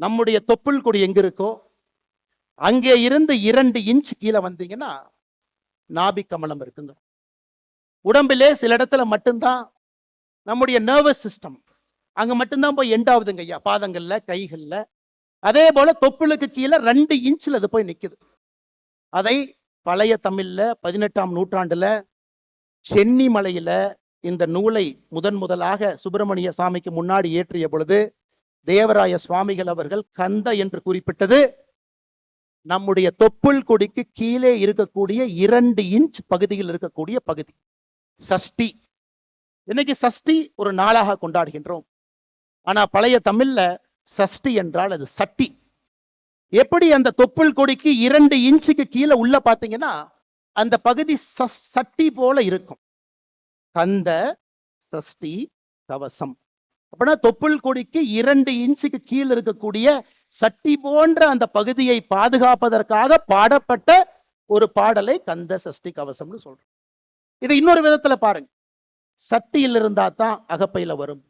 நம்முடைய தொப்புள் கொடி எங்க இருக்கோ அங்கே இருந்து இரண்டு இன்ச் கீழே வந்தீங்கன்னா நாபி கமலம் இருக்குங்க. உடம்பிலே சில இடத்துல மட்டும்தான் நம்முடைய நர்வஸ் சிஸ்டம் அங்க மட்டும்தான் போய் எண்ட் ஆகுதுங்க ஐயா பாதங்கள்ல கைகள்ல. அதே போல தொப்புளுக்கு கீழே ரெண்டு இன்ச்சில் அது போய் நிக்குது. அதை பழைய தமிழ்ல பதினெட்டாம் நூற்றாண்டுல சென்னி மலையில இந்த நூலை முதன் முதலாக சுப்பிரமணிய சாமிக்கு முன்னாடி ஏற்றிய பொழுது தேவராய சுவாமிகள் அவர்கள் கந்த என்று குறிப்பிட்டது. நம்முடைய தொப்புள் கொடிக்கு கீழே இருக்கக்கூடிய இரண்டு இன்ச் பகுதியில் இருக்கக்கூடிய பகுதி. சஷ்டி. இன்னைக்கு சஷ்டி ஒரு நாளாக கொண்டாடுகின்றோம். ஆனா பழைய தமிழ்ல சஷ்டி என்றால் அது சட்டி. எப்படி அந்த தொப்புள் கொடிக்கு இரண்டு இன்ச்சுக்கு கீழே உள்ள பாத்தீங்கன்னா அந்த பகுதி சட்டி போல இருக்கும். கந்த சஷ்டி கவசம். அப்படின்னா தொப்புள் கொடிக்கு இரண்டு இன்ச்சுக்கு கீழே இருக்கக்கூடிய சட்டி போன்ற அந்த பகுதியை பாதுகாப்பதற்காக பாடப்பட்ட ஒரு பாடலை கந்த சஷ்டி கவசம்னு சொல்றோம். இதை இன்னொரு விதத்துல பாருங்க. சட்டியில் இருந்தா தான் அகப்பையில வரும்.